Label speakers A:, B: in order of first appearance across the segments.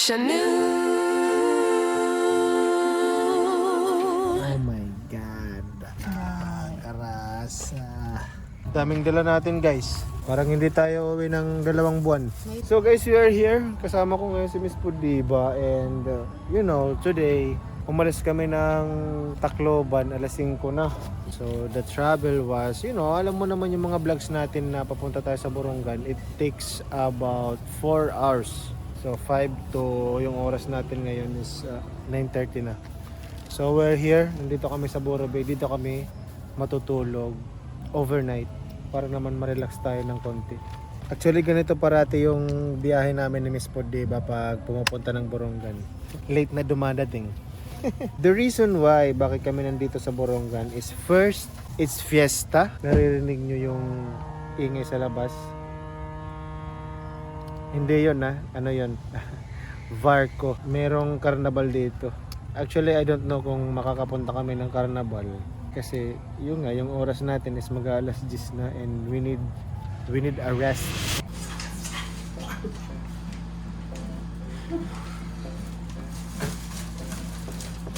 A: wish I knew.
B: Oh my God. Ah, karasa. Daming dala natin guys. Parang hindi tayo uwi ng dalawang buwan. So guys, we are here. Kasama ko ngayon si Miss Pudiba. And uh, you know, today, umalis kami ng Tacloban alas 5 na. So the travel was, you know, alam mo naman yung mga vlogs natin na papunta tayo sa Borongan. It takes about 4 hours. So 5 to yung oras natin ngayon is uh, 9.30 na. So we're here, nandito kami sa Boro Bay. Dito kami matutulog overnight para naman ma-relax tayo ng konti. Actually ganito parati yung biyahe namin ni Miss Pod, diba, pag pumupunta ng Borongan. Late na dumadating. The reason why bakit kami nandito sa Borongan is first, it's fiesta. Naririnig nyo yung ingay sa labas. Hindi yon na, ano yon Varco. Merong carnival dito. Actually, I don't know kung makakapunta kami ng carnival. Kasi, yun nga, yung oras natin is mag alas 10 na and we need, we need a rest.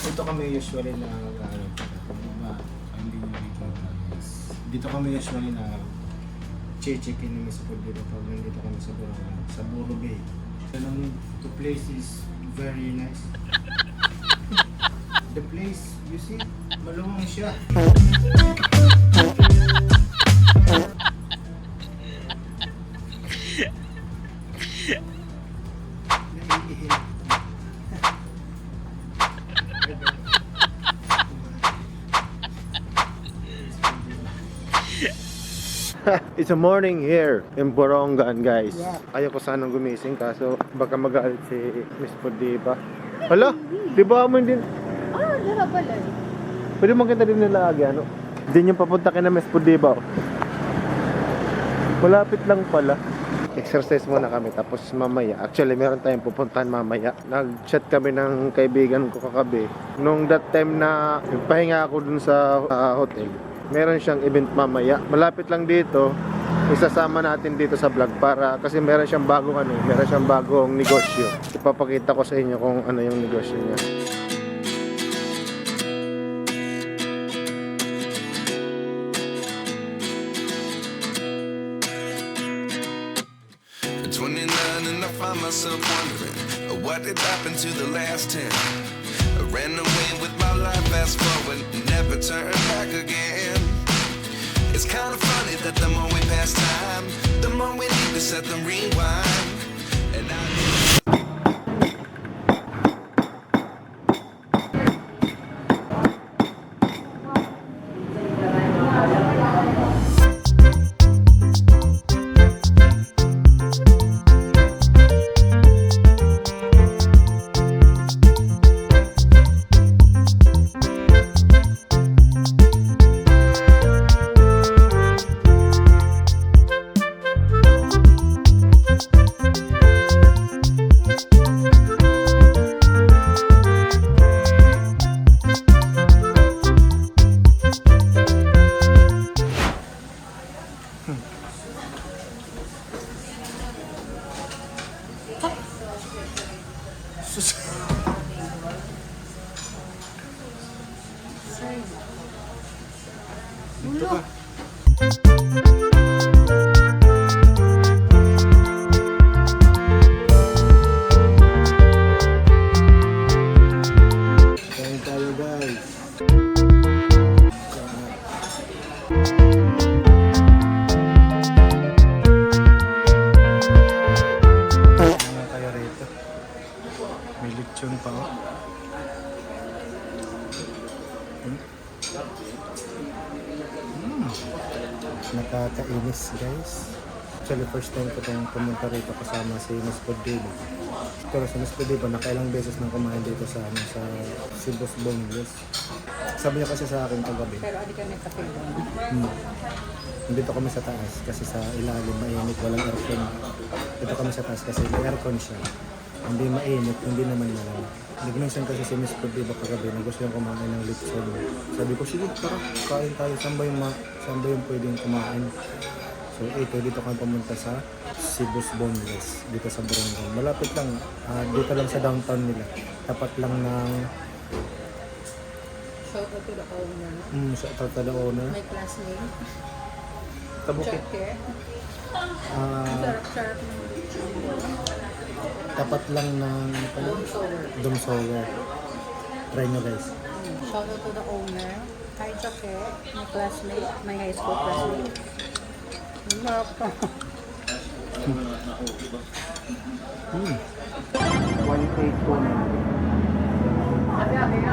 B: Dito kami usually na, ano. Dito kami usually na che-check-in ni Miss Food dito pag nandito kami sa Burangan, sa Buro Bay. Ang the place is very nice. the place, you see, maluwang siya. It's a morning here in Borongan, guys. Ayaw ko sanang gumising kaso baka magalit si Miss Podiba. Hala, di ba mo din?
C: Ah, dala pala.
B: Pwede makita din nila agi, ano? Diyan yung papunta kay na Miss Podiba. oh. Malapit lang pala. Exercise muna kami tapos mamaya. Actually, meron tayong pupuntahan mamaya. Nag-chat kami ng kaibigan ko kakabi. Nung that time na pahinga ako dun sa ah, hotel, meron siyang event mamaya. Malapit lang dito. Isasama natin dito sa vlog para kasi meron siyang bagong ano, meron siyang bagong negosyo. Ipapakita ko sa inyo kung ano yung negosyo niya.
D: At 29 and I myself wondering what did happen to the last 10. Ran away with my life, fast forward, never turn back again. It's kind of funny that the more we pass time, the more we need to set the rewind.
B: Dito ka. Nakakainis guys. Actually first time ko tayong pumunta rito kasama si Miss Podrigo. Pero si Miss Podrigo nakailang beses nang kumain dito sa ano, sa Cebu's Boneless. Sabi niya kasi sa akin kagabi,
C: Pero adi kami doon.
B: hmm, nandito kami sa taas kasi sa ilalim mainit, walang aircon. Dito kami sa taas kasi may aircon siya. Hindi mainit, hindi naman malamig. Nag-mention kasi si Miss Podrigo kagabi na gusto niyang kumain ng lechon. Sabi ko, sige, tara, kain tayo. Saan ba yung, ma- saan ba yung pwedeng kumain? So ito, dito kami pumunta sa Cebu's Boneless, dito sa Borongan. Malapit lang, ah, dito lang sa downtown nila. Tapat lang ng
C: Shout out to the owner.
B: mm, sa Tatala Owner.
C: My classmate.
B: Tabukit.
C: Chef
B: Ah,
C: Sarap-sarap ng
B: tapat lang ng ano, Dom Sower. Try nyo guys.
C: Shout out to the owner. Hi, Joke. My classmate. My high school classmate. To.
B: Hmm. 1829.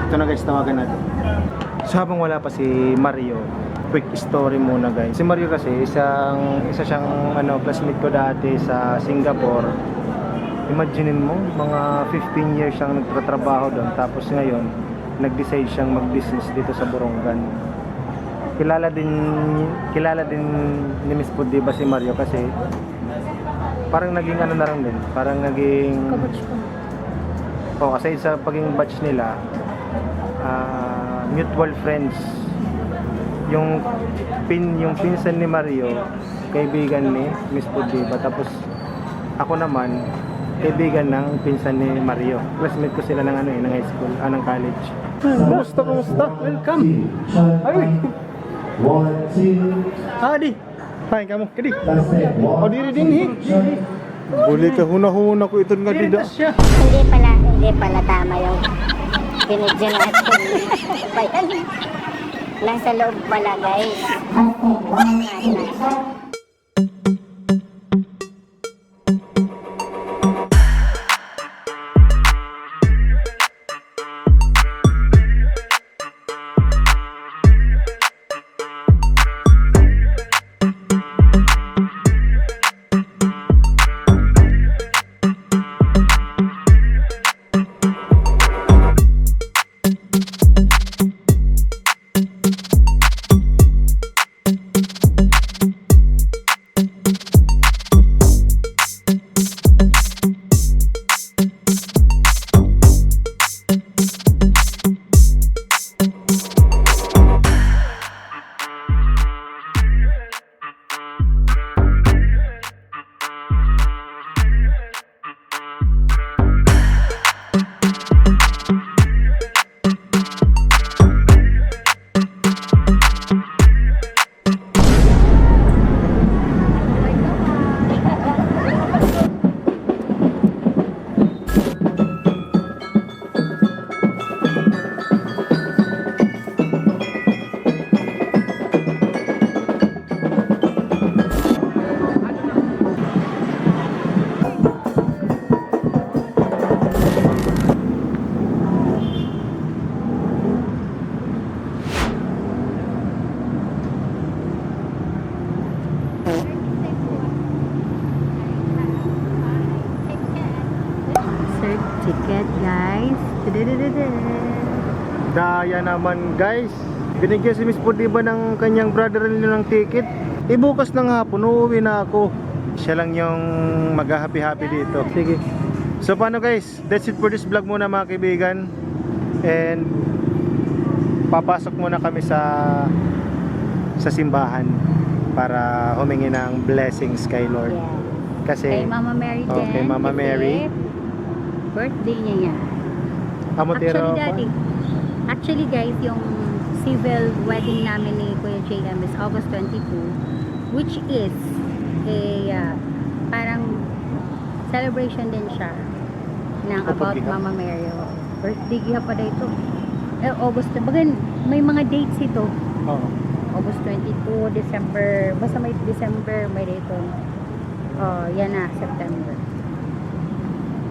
B: Ito na guys, tawagan natin. So habang wala pa si Mario, quick story muna guys. Si Mario kasi isang isa siyang ano classmate ko dati sa Singapore. Imaginein mo, mga 15 years siyang nagtatrabaho doon tapos ngayon nag-decide siyang mag-business dito sa Borongan. Kilala din kilala din ni Miss Pud, di ba si Mario kasi parang naging ano na rin din, parang naging
C: Kamuch ko.
B: Oh, kasi sa paging batch nila, ah, mutual friends. Yung pin yung pinsan ni Mario, kaibigan ni Miss Pudiba. Tapos ako naman, kaibigan ng pinsan ni Mario. Classmate ko sila ng ano eh, ng high school, ah, ng college. Kumusta, kumusta? Welcome. Ay,
A: One, two,
B: hadi. Hi, kamu. Kadi. O diri din hi. Buli ka huna-huna ko ito nga dida.
E: Hindi pala, hindi pala tama yung pinidyo natin. Ba yan? Nasa loob pala guys.
B: Daya naman guys. Binigyan si Miss Pudiba ng kanyang brother-in-law ng ticket. Ibukas ng hapon, uuwi na ako. Siya lang yung mag-happy-happy dito. Sige. So paano guys? That's it for this vlog muna mga kaibigan. And papasok muna kami sa sa simbahan para humingi ng blessings kay Lord.
E: Yeah.
B: Kasi
C: Kay Mama Mary
B: Oh,
C: din.
B: kay Mama Mary.
C: Birthday niya yan.
B: Amotero
C: Actually, daddy. Actually, guys, yung civil wedding namin ni Kuya JM is August 22, which is a uh, parang celebration din siya ng about. Mama Mary. Oh, Birthday giha pa dito. Eh, August, baga, may mga dates ito.
B: Oo.
C: August 22, December, basta may December, may dito. Oh, yan na, September.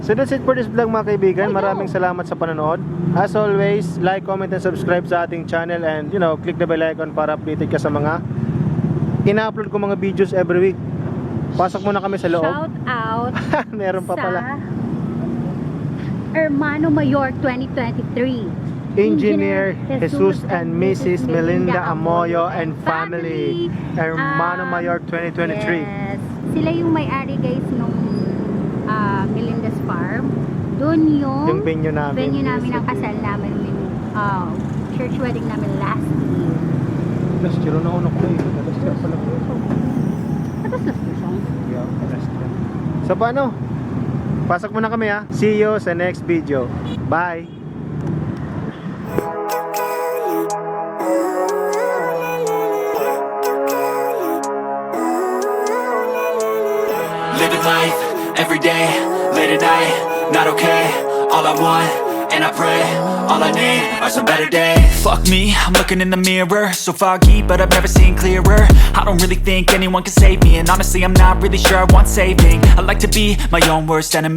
B: So that's it for this vlog mga kaibigan. Maraming salamat sa panonood. As always, like, comment, and subscribe sa ating channel and you know, click the bell icon para updated ka sa mga ina-upload ko mga videos every week. Pasok muna kami sa loob.
C: Shout out
B: Meron pa pala.
C: Hermano Mayor 2023.
B: Engineer Jesus and Mrs. Melinda Amoyo and family. Hermano
C: Um,
B: Mayor 2023.
C: Yes. Sila yung may-ari guys nung ah, Melinda's Farm. Doon yung,
B: Yung venue namin.
C: venue namin ng kasal namin. ah, church wedding namin last year.
B: Tapos, chiro na uno ko eh. Tapos, chiro pala ko.
C: Tapos na station.
B: Yeah, last one. So paano? Pasok muna kami ha. See you sa next video. Bye!
F: Living life, every day, late at night, not okay All I want, and I pray, all I need are some better days. Fuck me, I'm looking in the mirror So foggy, but I've never seen clearer. I don't really think anyone can save me And honestly, I'm not really sure I want saving. I like to be my own worst enemy